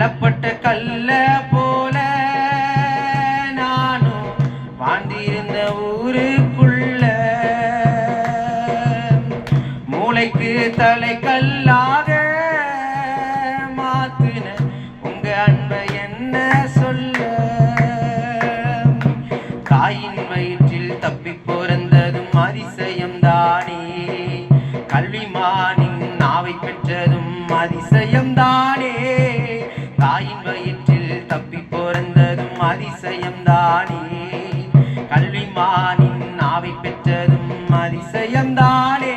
தள்ளப்பட்ட கல்ல போல நானும் வாழ்ந்திருந்த ஊருக்குள்ள. மூளைக்கு தலை கல்லாக மாத்துன உங்க அன்பை என்ன சொல்ல? தாயின் வயிற்றில் தப்பி பிறந்ததும் அதிசயம் தானே. கல்விமானின் நாவை பெற்றதும் அதிசயம் தான். பிறந்ததும் கல்விமானின் ஆவி பெற்றதும் அதிசயம்தானே?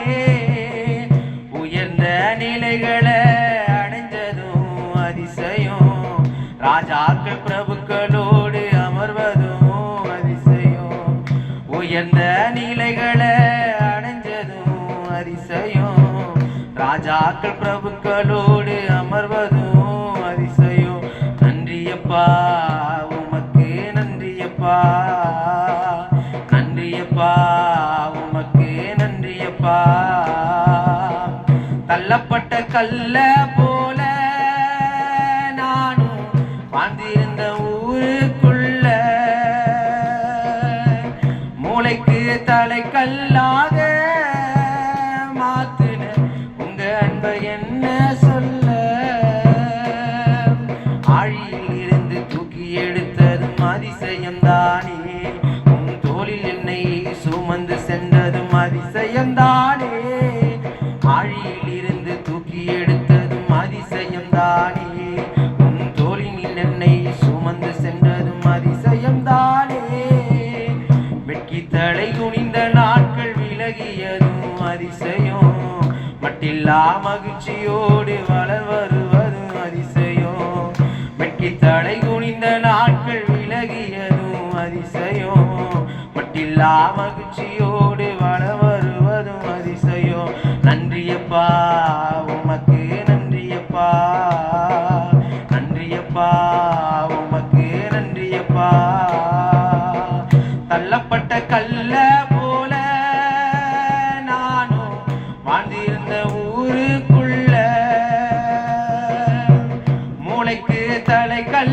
உயர்ந்த நிலைகளை அடைஞ்சதும் அதிசயம். ராஜாக்கள் பிரபுக்களோடு அமர்வதும் அதிசயம். உயர்ந்த நிலைகளை அடைஞ்சதும் அதிசயம். ராஜாக்கள் பிரபுக்களோடு அமர்வதும் அதிசயம். நன்றியப்பா. நன்றியப்பா நன்றியப்பா உமக்கு நன்றியப்பா. தள்ளப்பட்ட கல்ல போல நானும் வாழ்ந்திருந்த ஊருக்குள்ள மூளைக்கு தலை கல்லாக மாத்துன உங்க அன்பை என்ன சொல்ல? ஆழியில் சென்றதும் அதிசயம் தானே ஆழியில் இருந்து தூக்கி எடுத்ததும் அதிசயம்தானே. உன் தோழினில் என்னை சுமந்து சென்றதும் அதிசயம்தானே. வெட்கி தலை குனிந்த நாட்கள் விலகியதும் அதிசயம். மட்டில்லா மகிழ்ச்சியோடு வளர் வருவதும் அதிசயம். வெட்கி தலை குனிந்த நாட்கள் விலகியதும் அதிசயம். மட்டில்லா மகிழ்ச்சியோடு வள வருவதும் அதிசயம். நன்றியப்பா உமக்கு நன்றியப்பா. நன்றியப்பா உமக்கு நன்றியப்பா. தள்ளப்பட்ட கல்ல போல நானும் வாழ்ந்திருந்த ஊருக்குள்ள மூளைக்கு தலை கல்